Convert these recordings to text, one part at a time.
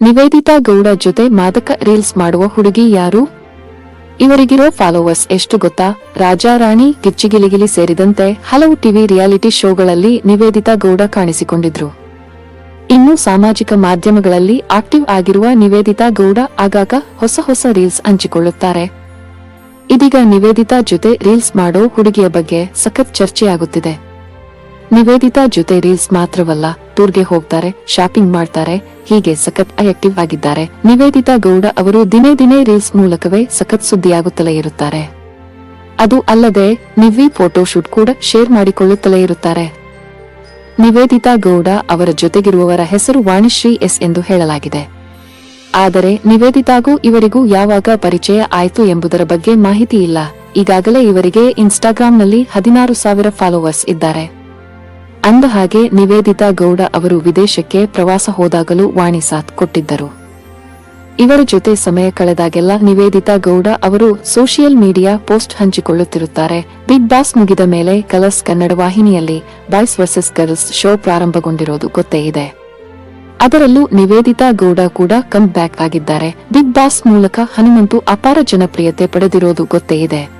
ನಿವೇದಿತಾ ಗೌಡ ಜೊತೆ ಮಾದಕ ರೀಲ್ಸ್ ಮಾಡುವ ಹುಡುಗಿ ಯಾರು? ಇವರಿಗಿರೋ ಫಾಲೋವರ್ಸ್ ಎಷ್ಟು ಗೊತ್ತಾ? ರಾಜಾ ರಾಣಿ ಗಿಚ್ಚಿಗಿಲಿಗಿಲಿ ಸೇರಿದಂತೆ ಹಲವು ಟಿವಿ ರಿಯಾಲಿಟಿ ಶೋಗಳಲ್ಲಿ ನಿವೇದಿತಾ ಗೌಡ ಕಾಣಿಸಿಕೊಂಡಿದ್ರು. ಇನ್ನು ಸಾಮಾಜಿಕ ಮಾಧ್ಯಮಗಳಲ್ಲಿ ಆಕ್ಟಿವ್ ಆಗಿರುವ ನಿವೇದಿತಾ ಗೌಡ ಆಗಾಗ ಹೊಸ ಹೊಸ ರೀಲ್ಸ್ ಹಂಚಿಕೊಳ್ಳುತ್ತಾರೆ. ಇದೀಗ ನಿವೇದಿತಾ ಜೊತೆ ರೀಲ್ಸ್ ಮಾಡೋ ಹುಡುಗಿಯ ಬಗ್ಗೆ ಸಖತ್ ಚರ್ಚೆಯಾಗುತ್ತಿದೆ. ನಿವೇದಿತಾ ಜೊತೆ ರೀಲ್ಸ್ ಮಾತ್ರವಲ್ಲ, ಟೂರ್ಗೆ ಹೋಗ್ತಾರೆ, ಶಾಪಿಂಗ್ ಮಾಡ್ತಾರೆ, ಹೀಗೆ ಸಖತ್ ಆಕ್ಟಿವ್ ಆಗಿದ್ದಾರೆ. ನಿವೇದಿತಾ ಗೌಡ ಅವರು ದಿನೇ ದಿನೇ ರೀಲ್ಸ್ ಮೂಲಕವೇ ಸಖತ್ ಸುದ್ದಿಯಾಗುತ್ತಲೇ ಇರುತ್ತಾರೆ. ಅದು ಅಲ್ಲದೆ, ನಿವ್ವಿ ಫೋಟೋ ಶೂಟ್ ಕೂಡ ಶೇರ್ ಮಾಡಿಕೊಳ್ಳುತ್ತಲೇ ಇರುತ್ತಾರೆ. ನಿವೇದಿತಾ ಗೌಡ ಅವರ ಜೊತೆಗಿರುವವರ ಹೆಸರು ವಾಣಿಶ್ರೀ ಎಸ್ ಎಂದು ಹೇಳಲಾಗಿದೆ. ಆದರೆ, ನಿವೇದಿತಾಗೂ ಇವರಿಗೂ ಯಾವಾಗ ಪರಿಚಯ ಆಯಿತು ಎಂಬುದರ ಬಗ್ಗೆ ಮಾಹಿತಿ ಇಲ್ಲ. ಈಗಾಗಲೇ ಇವರಿಗೆ ಇನ್ಸ್ಟಾಗ್ರಾಂನಲ್ಲಿ ಹದಿನಾರು ಸಾವಿರ ಫಾಲೋವರ್ಸ್ ಇದ್ದಾರೆ. ಅಂದ ಹಾಗೆ ನಿವೇದಿತಾ ಗೌಡ ಅವರು ವಿದೇಶಕ್ಕೆ ಪ್ರವಾಸ ಹೋದಾಗಲೂ ವಾಣಿ ಸಾಥ್ ಕೊಟ್ಟಿದ್ದರು. ಇವರ ಜೊತೆ ಸಮಯ ಕಳೆದಾಗೆಲ್ಲ ನಿವೇದಿತಾ ಗೌಡ ಅವರು ಸೋಷಿಯಲ್ ಮೀಡಿಯಾ ಪೋಸ್ಟ್ ಹಂಚಿಕೊಳ್ಳುತ್ತಿರುತ್ತಾರೆ. ಬಿಗ್ ಬಾಸ್ ಮುಗಿದ ಮೇಲೆ ಕಲರ್ಸ್ ಕನ್ನಡ ವಾಹಿನಿಯಲ್ಲಿ ಬಾಯ್ಸ್ ವರ್ಸಸ್ ಗರ್ಲ್ಸ್ ಶೋ ಪ್ರಾರಂಭಗೊಂಡಿರೋದು ಗೊತ್ತೇ ಇದೆ. ಅದರಲ್ಲೂ ನಿವೇದಿತಾ ಗೌಡ ಕೂಡ ಕಮ್ ಬ್ಯಾಕ್ ಆಗಿದ್ದಾರೆ. ಬಿಗ್ ಬಾಸ್ ಮೂಲಕ ಹನುಮಂತು ಅಪಾರ ಜನಪ್ರಿಯತೆ ಪಡೆದಿರೋದು ಗೊತ್ತೇ ಇದೆ.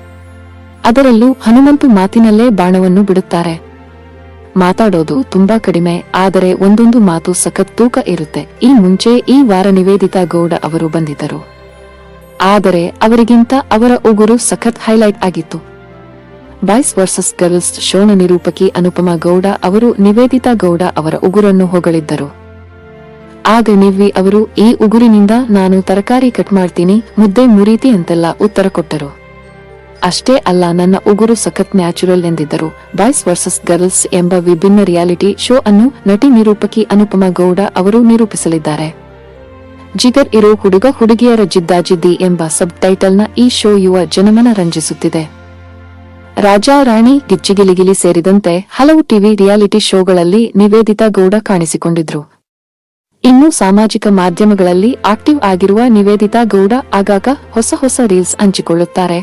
ಅದರಲ್ಲೂ ಹನುಮಂತು ಮಾತಿನಲ್ಲೇ ಬಾಣವನ್ನು ಬಿಡುತ್ತಾರೆ. ಮಾತಾಡೋದು ತುಂಬಾ ಕಡಿಮೆ, ಆದರೆ ಒಂದೊಂದು ಮಾತು ಸಖತ್ ತೂಕ ಇರುತ್ತೆ. ಈ ಮುಂಚೆ ಈ ವಾರ ನಿವೇದಿತಾ ಗೌಡ ಅವರು ಬಂದಿದ್ದರು. ಆದರೆ ಅವರಿಗಿಂತ ಅವರ ಉಗುರು ಸಖತ್ ಹೈಲೈಟ್ ಆಗಿತ್ತು. ಬಾಯ್ಸ್ ವರ್ಸಸ್ ಗರ್ಲ್ಸ್ ಶೋಣ ನಿರೂಪಕಿ ಅನುಪಮಾ ಗೌಡ ಅವರು ನಿವೇದಿತಾ ಗೌಡ ಅವರ ಉಗುರನ್ನು ಹೊಗಳಿದ್ದರು. ಆಗ ನಿವ್ವಿ ಅವರು, ಈ ಉಗುರಿನಿಂದ ನಾನು ತರಕಾರಿ ಕಟ್ ಮಾಡ್ತೀನಿ, ಮುದ್ದೆ ಮುರೀತಿ ಅಂತೆಲ್ಲ ಉತ್ತರ ಕೊಟ್ಟರು. ಅಷ್ಟೇ ಅಲ್ಲ, ನನ್ನ ಉಗುರು ಸಖತ್ ನ್ಯಾಚುರಲ್ ಎಂದಿದ್ದರು. ಬಾಯ್ಸ್ ವರ್ಸಸ್ ಗರ್ಲ್ಸ್ ಎಂಬ ವಿಭಿನ್ನ ರಿಯಾಲಿಟಿ ಶೋ ಅನ್ನು ನಟಿ ನಿರೂಪಕಿ ಅನುಪಮಾ ಗೌಡ ಅವರು ನಿರೂಪಿಸಲಿದ್ದಾರೆ. ಜಿಗರ್ ಇರೋ ಹುಡುಗ ಹುಡುಗಿಯರ ಜಿದ್ದಾಜಿದ್ದಿ ಎಂಬ ಸಬ್ ಟೈಟಲ್ನ ಈ ಶೋ ಯುವ ಜನಮನ ರಂಜಿಸುತ್ತಿದೆ. ರಾಜಾ ರಾಣಿ ಗಿಚ್ಚಿಗಿಲಿಗಿಲಿ ಸೇರಿದಂತೆ ಹಲವು ಟಿವಿ ರಿಯಾಲಿಟಿ ಶೋಗಳಲ್ಲಿ ನಿವೇದಿತಾ ಗೌಡ ಕಾಣಿಸಿಕೊಂಡಿದ್ರು. ಇನ್ನು ಸಾಮಾಜಿಕ ಮಾಧ್ಯಮಗಳಲ್ಲಿ ಆಕ್ಟಿವ್ ಆಗಿರುವ ನಿವೇದಿತಾ ಗೌಡ ಆಗಾಗ ಹೊಸ ಹೊಸ ರೀಲ್ಸ್ ಹಂಚಿಕೊಳ್ಳುತ್ತಾರೆ.